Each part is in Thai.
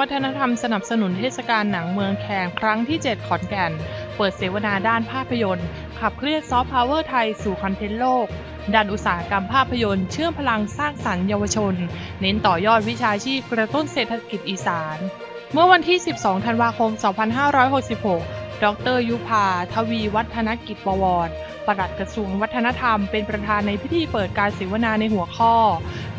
วัฒนธรรมสนับสนุนเทศกาลหนังเมืองแคนครั้งที่ 7 ขอนแก่น เปิดเสวนาด้านภาพยนตร์ ขับเคลื่อนซอฟต์พาวเวอร์ไทยสู่คอนเทนต์โลกดันอุตสาหกรรมภาพยนตร์เชื่อมพลังสร้างสรรค์เยาวชน เน้นต่อยอดวิชาชีพกระตุ้นเศรษฐกิจอีสาน เมื่อวันที่ 12 ธันวาคม 2566 ดรยุพา ทวีวัฒนกิจบวรปลัดกระทรวงวัฒนธรรมเป็นประธานในพิธีเปิดการเสวนาในหัวข้อ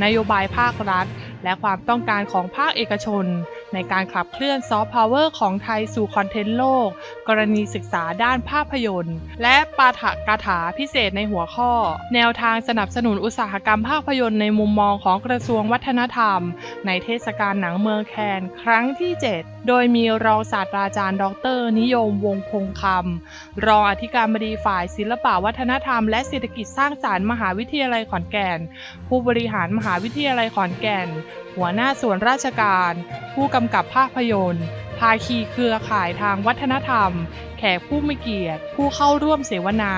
นโยบายภาครัฐ และความต้องการของภาคเอกชน ในการขับเคลื่อนซอฟต์พาวเวอร์ของไทยสู่คอนเทนต์โลก กรณีศึกษาด้านภาพยนตร์ และปาฐกถาพิเศษในหัวข้อ แนวทางสนับสนุนอุตสาหกรรมภาพยนตร์ในมุมมองของกระทรวงวัฒนธรรม ในเทศกาลหนังเมืองแคน ครั้งที่ 7โดยมีรองศาสตราจารย์ ดร นิยมวงพงคำรองอธิการบดีฝ่ายศิลปวัฒนธรรม และเศรษฐกิจสร้างสารรค์มหาวิทยาลัยขอนแก่น ผู้บริหารมหาวิทยาลัยขอนแก่น หัวหน้าส่วนราชการ ผู้กำกับภาพยนตร์ ภาคีเครือข่ายทางวัฒนธรรม แขกผู้มีเกียรติ ผู้เข้าร่วมเสวนา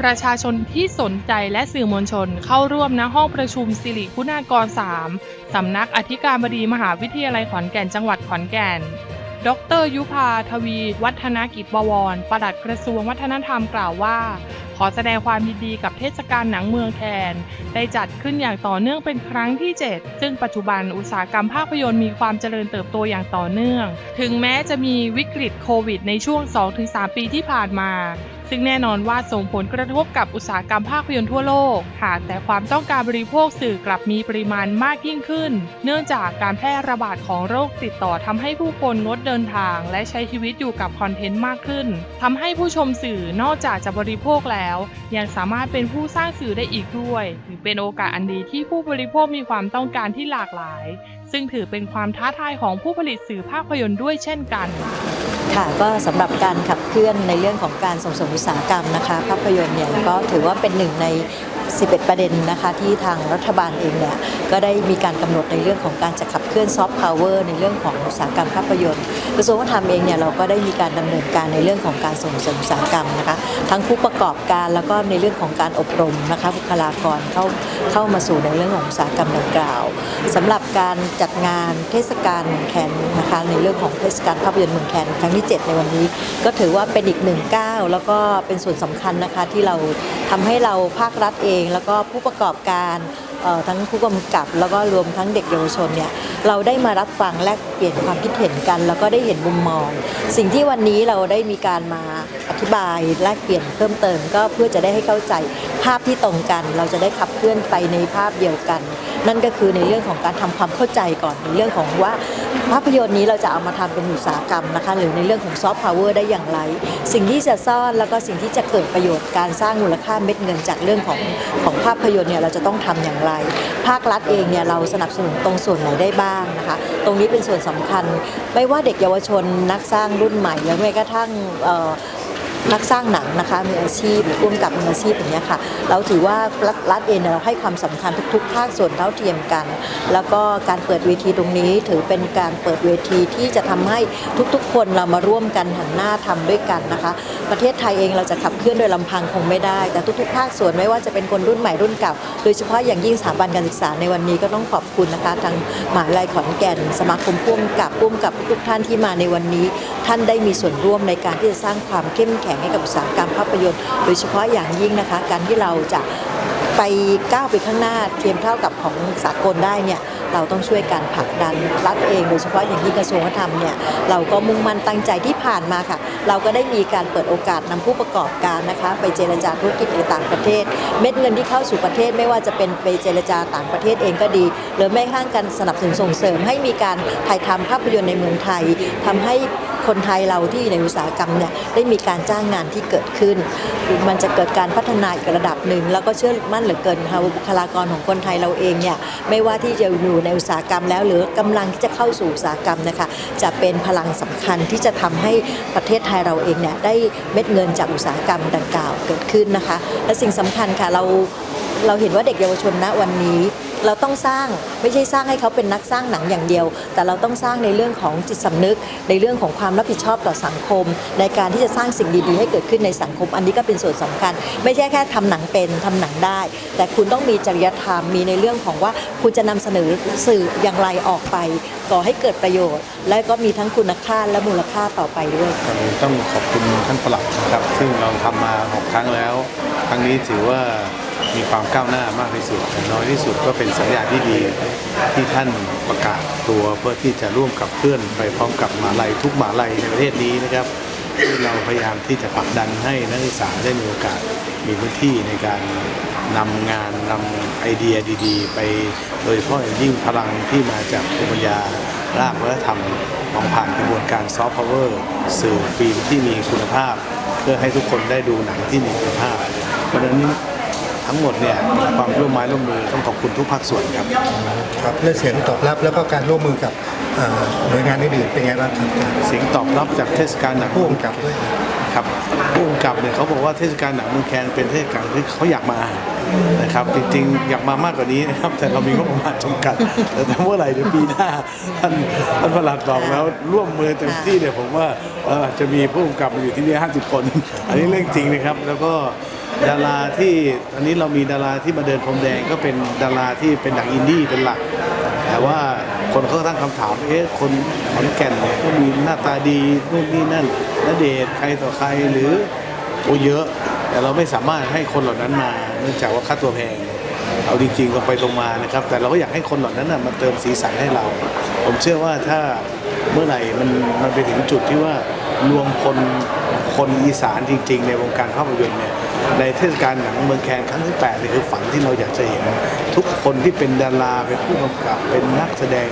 ประชาชนที่สนใจและสื่อมวลชนเข้าร่วมณห้องประชุมสิริคุณากร 3 สำนักอธิการบดีมหาวิทยาลัยขอนแก่นจังหวัดขอนแก่น ดรยุพาทวี วัฒนกิจบวร ปลัดกระทรวงวัฒนธรรมกล่าวว่า อแสดงความยินดีกับเทศกาลหนังเมืองแคน ได้จัดขึ้นอย่างต่อเนื่องเป็นครั้งที่ 7 ซึ่งปัจจุบันอุตสาหกรรมภาพยนตร์มีความเจริญเติบโตอย่างต่อเนื่อง ถึงแม้จะมีวิกฤตโควิดในช่วง 2-3 ปีที่ผ่านมา ซึ่งแน่นอนว่าส่งผลกระทบกับอุตสาหกรรมภาพยนตร์ทั่วโลกหากแต่ความต้องการบริโภคสื่อกลับมีปริมาณมากยิ่งขึ้น เนื่องจากการแพร่ระบาดของโรคติดต่อทำให้ผู้คนงดเดินทาง และใช้ชีวิตอยู่กับคอนเทนต์มากขึ้นทำให้ผู้ชมสื่อนอกจากจะบริโภคแล้ว ยังสามารถเป็นผู้สร้างสื่อได้อีกด้วยถือเป็นโอกาสอันดีที่ผู้บริโภคมีความต้องการที่หลากหลาย ซึ่งถือเป็นความท้าทายของผู้ผลิตสื่อภาพยนตร์ด้วยเช่นกัน ค่ะก็สำหรับการขับเคลื่อนในเรื่องของการส่งเสริมอุตสาหกรรมนะคะภาพยนตร์เนี่ยก็ถือว่าเป็นหนึ่งใน 11 ประเด็นนะคะที่ทางรัฐบาลเองเนี่ยก็ได้มีการกำหนดในเรื่องของการจะขับเคลื่อนซอฟต์พาวเวอร์ในเรื่องของอุตสาหกรรมภาพยนตร์กระทรวงวัฒนธรรมเองเนี่ยเราก็ได้มีการดำเนินการในเรื่องของการส่งเสริมอุตสาหกรรมนะคะทั้งผู้ประกอบการแล้วก็ในเรื่องของการอบรมนะคะบุคลากรเข้าเข้ามาสู่ในเรื่องของอุตสาหกรรมดังกล่าวสำหรับการจัดงานเทศกาลแคนนะคะในเรื่องของเทศกาลภาพยนตร์เมืองแคนครั้งที่ 7 ในวันนี้ ก็ถือว่าเป็นอีกหนึ่งก้าวแล้วก็เป็นส่วนสำคัญนะคะที่เราทำให้เราภาครัฐเองแล้วก็ผู้ประกอบการทั้งผู้กำกับ แล้วก็รวมทั้งเด็กเยาวชนเนี่ยเราได้มารับฟังแลกเปลี่ยนความคิดเห็นกัน แล้วก็ได้เห็นมุมมอง สิ่งที่วันนี้เราได้มีการมาอธิบายแลกเปลี่ยนเพิ่มเติม ก็เพื่อจะได้ให้เข้าใจ ภาพที่ตรงกัน เราจะได้ขับเคลื่อนไปในภาพเดียวกัน นั่นก็คือในเรื่องของการทำความเข้าใจก่อนในเรื่องของว่าภาพยนตร์นี้เราจะเอามาทำเป็นอุตสาหกรรมนะคะหรือในเรื่องของซอฟต์พาวเวอร์ได้อย่างไร สิ่งที่จะซ่อนแล้วก็สิ่งที่จะเกิดประโยชน์การสร้างมูลค่าเม็ดเงินจากเรื่องของของภาพยนตร์เนี่ยเราจะต้องทำอย่างไร ภาครัฐเองเนี่ยเราสนับสนุนตรงส่วนไหนได้บ้างนะคะ ตรงนี้เป็นส่วนสำคัญ ไม่ว่าเด็กเยาวชนนักสร้างรุ่นใหม่หรือแม้กระทั่ง นักสร้างหนังนะคะมืออาชีพร่วมกับมืออาชีพอย่างเงี้ยค่ะ เราถือว่ารัฐเองเนี่ยเราให้ความสำคัญทุก ๆ ภาคส่วนเท่าเทียมกัน แล้วก็การเปิดเวทีตรงนี้ถือเป็นการเปิดเวทีที่จะทำให้ทุกๆ คนเรามาร่วมกันหันหน้าทำด้วยกันนะคะ ประเทศไทยเองเราจะขับเคลื่อนโดยลำพังคงไม่ได้ แต่ทุกๆ ภาคส่วนไม่ว่าจะเป็นคนรุ่นใหม่รุ่นเก่า โดยเฉพาะอย่างยิ่งสถาบันการศึกษาในวันนี้ก็ต้องขอบคุณนะคะทางมหาวิทยาลัยขอนแก่นสมาคมพ่วงกับพ่วงกับทุกท่านที่มาในวันนี้ ท่านได้มีส่วนร่วมในการที่จะสร้างความเข้มแข็งให้กับอุตสาหกรรมภาพยนตร์โดยเฉพาะอย่างยิ่งนะคะ การที่เราจะไปก้าวไปข้างหน้าเทียมเท่ากับของสากลได้เนี่ยเราต้องช่วยการผลักดันรัฐเองโดยเฉพาะอย่างที่กระทรวงวัฒนธรรมเนี่ยเราก็มุ่งมั่นตั้งใจที่ผ่านมาค่ะ เราก็ได้มีการเปิดโอกาสนำผู้ประกอบการนะคะ ไปเจรจาธุรกิจในต่างประเทศ เม็ดเงินที่เข้าสู่ประเทศไม่ว่าจะเป็นไปเจรจาต่างประเทศเองก็ดี หรือแม้กระทั่งการสนับสนุนส่งเสริมให้มีการถ่ายทำภาพยนตร์ในเมืองไทยทำให้ คนไทยเราที่อยู่ในอุตสาหกรรมเนี่ยได้มีการจ้างงานที่เกิดขึ้น มันจะเกิดการพัฒนาอีกระดับหนึ่ง แล้วก็เชื่อมั่นเหลือเกินค่ะบุคลากรของคนไทยเราเองเนี่ยไม่ว่าที่จะอยู่ในอุตสาหกรรมแล้ว หรือกำลังที่จะเข้าสู่อุตสาหกรรมนะคะจะเป็นพลังสำคัญที่จะทำให้ประเทศไทยเราเองเนี่ยได้เม็ดเงินจากอุตสาหกรรมดังกล่าวเกิดขึ้นนะคะ และสิ่งสำคัญค่ะเรา เราเห็นว่าเด็กเยาวชนณวันนี้ เราต้องสร้างไม่ใช่สร้างให้เขาเป็นนักสร้างหนังอย่างเดียว แต่เราต้องสร้างในเรื่องของจิตสำนึก ในเรื่องของความรับผิดชอบต่อสังคม ในการที่จะสร้างสิ่งดีๆ ให้เกิดขึ้นในสังคม อันนี้ก็เป็นส่วนสำคัญ ไม่ใช่แค่ทำหนังเป็นทำหนังได้ แต่คุณต้องมีจริยธรรมมีในเรื่องของว่าคุณจะนำเสนอสื่ออย่างไรออกไป ก่อให้เกิดประโยชน์ และก็มีทั้งคุณค่าและมูลค่าต่อไปด้วยก่อนอื่นต้องขอบคุณท่านประหลัดนะครับ ซึ่งเราทำมาหกครั้งแล้ว ครั้งนี้ถือว่า มีความก้าวหน้ามากที่สุดน้อยที่สุดก็เป็นสัญญาณที่ดีที่ท่านประกาศตัวเพื่อที่จะร่วมกับเพื่อนไปพร้อมกับมหาลัยทุกมหาลัยในประเทศนี้นะครับที่เราพยายามที่จะผลักดันให้นักศึกษาได้มีโอกาสมีพื้นที่ในการนำงานนำไอเดียดีๆ ไปโดยเฉพาะอย่างยิ่งพลังที่มาจากภูมิปัญญารากวัฒนธรรมของผ่านกระบวนการซอฟต์พาวเวอร์สื่อฟิล์มที่มีคุณภาพ เพื่อให้ทุกคนได้ดูหนังที่มีคุณภาพ เพราะฉะนั้น ทั้งหมดเนี่ยความร่วมไม้ร่วมมือต้องขอบคุณทุกภาคส่วนครับครับและเสียงตอบรับแล้วก็การร่วมมือกับเอ่อหน่วยงานอื่นๆเป็นไงบ้างครับอาจารย์เสียงตอบรับจากเทศกาลหนังผู้กำกับด้วยครับผู้กำกับเนี่ยเขาบอกว่าเทศกาลหนังเมืองแคนเป็นเทศกาลที่เขาอยากมานะครับจริงๆอยากมามากกว่านี้นะครับแต่เรามีงบประมาณจำกัด แต่ถ้าเมื่อไหร่เดี๋ยวปีหน้าท่านท่านประหลัดบอกแล้วร่วมมือเต็มที่เนี่ยผมว่าเอ่อจะมีผู้กำกับมาอยู่ที่นี่50 คน อันนี้เรื่องจริงนะครับแล้วก็ ดาราที่อันนี้เรามีดาราที่มาเดินพรมแดงก็เป็นดาราที่เป็นหนังอินดี้เป็นหลัก แต่ว่าคนเขาก็ตั้งคำถามเอ๊ะคนขอนแก่นเนี่ยก็มีหน้าตาดีนู่นนี่นั่นณเดชใครต่อใครหรือโอ้เยอะ แต่เราไม่สามารถให้คนเหล่านั้นมา เนื่องจากว่าค่าตัวแพงเอาจริงๆตรงไปตรงมานะครับ แต่เราก็อยากให้คนเหล่านั้นนะมาเติมสีสันให้เรา ผมเชื่อว่าถ้าเมื่อไหร่มันมันไปถึงจุดที่ว่ารวมคน คนอีสานจริง ๆ ในวงการภาพยนตร์เนี่ยในเทศกาลหนังเมืองแคนครั้งที่8นี่คือฝันที่เราอยากจะเห็น ทุกคนที่เป็นดาราเป็นผู้กำกับเป็นนักแสดง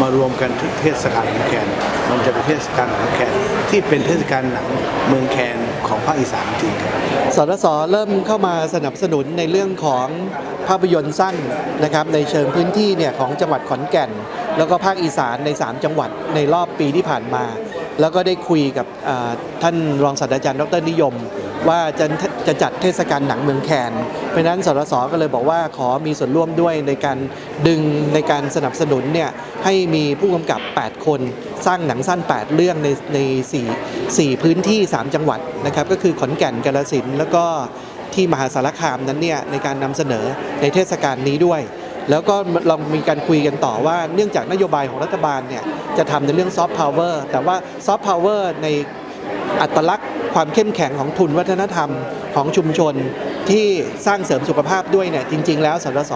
มารวมกันที่เทศกาลหนังแคนมันจะเป็นเทศกาลหนังแคนที่เป็นเทศกาลหนังเมืองแคนของภาคอีสานจริงครับสรสเริ่มเข้ามาสนับสนุนในเรื่องของภาพยนตร์สั้นนะครับในเชิงพื้นที่เนี่ยของจังหวัดขอนแก่น แล้วก็ภาคอีสานใน 3 จังหวัดในรอบปีที่ผ่านมา แล้วก็ได้คุยกับท่านรองศาสตราจารย์ดรนิยม ว่าจะจะจัดเทศกาลหนังเมืองแคนเพราะฉะนั้นสรสก็เลยบอกว่าขอมีส่วนร่วมด้วยในการดึงในการสนับสนุนเนี่ยให้มีผู้กำกับ 8 คน สร้างหนังสั้น 8 เรื่องในใน4 4 พื้นที่ 3 จังหวัดนะครับก็คือขอนแก่นกาฬสินธุ์แล้วก็ที่มหาสารคามนั้นเนี่ยในการนำเสนอในเทศกาลนี้ด้วย แล้วก็เรามีการคุยกันต่อว่าเนื่องจากนโยบายของรัฐบาลเนี่ยจะทำในเรื่องซอฟต์พาวเวอร์แต่ว่าซอฟต์พาวเวอร์ในอัตลักษณ์ความเข้มแข็งของทุนวัฒนธรรมของชุมชน ที่สร้างเสริมสุขภาพด้วยเนี่ยจริง ๆ แล้วสส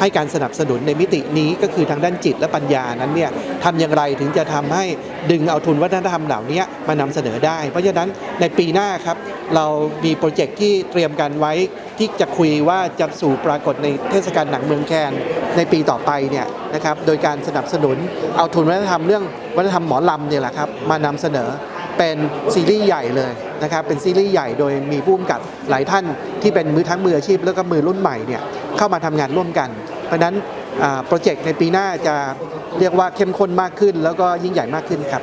ให้การสนับสนุนในมิตินี้ก็คือทางด้านจิตและปัญญานั้นเนี่ยทำอย่างไรถึงจะทำให้ดึงเอาทุนวัฒนธรรมเหล่านี้มานำเสนอได้ เพราะฉะนั้นในปีหน้าครับเรามีโปรเจกต์ที่เตรียมกันไว้ที่จะคุยว่าจะสู่ปรากฏในเทศกาลหนังเมืองแคนในปีต่อไปเนี่ยนะครับโดยการสนับสนุนเอาทุนวัฒนธรรมเรื่องวัฒนธรรมหมอลำเนี่ยแหละครับมานำเสนอ เป็นซีรีส์ใหญ่เลยนะครับเป็นซีรีส์ใหญ่โดยมีผู้กำกับหลายท่านที่เป็นมือทั้งมืออาชีพ แล้วก็มือรุ่นใหม่เนี่ยเข้ามาทำงานร่วมกัน เพราะฉะนั้นอ่าโปรเจกต์ในปีหน้าจะเรียกว่าเข้มข้นมากขึ้น แล้วก็ยิ่งใหญ่มากขึ้นครับ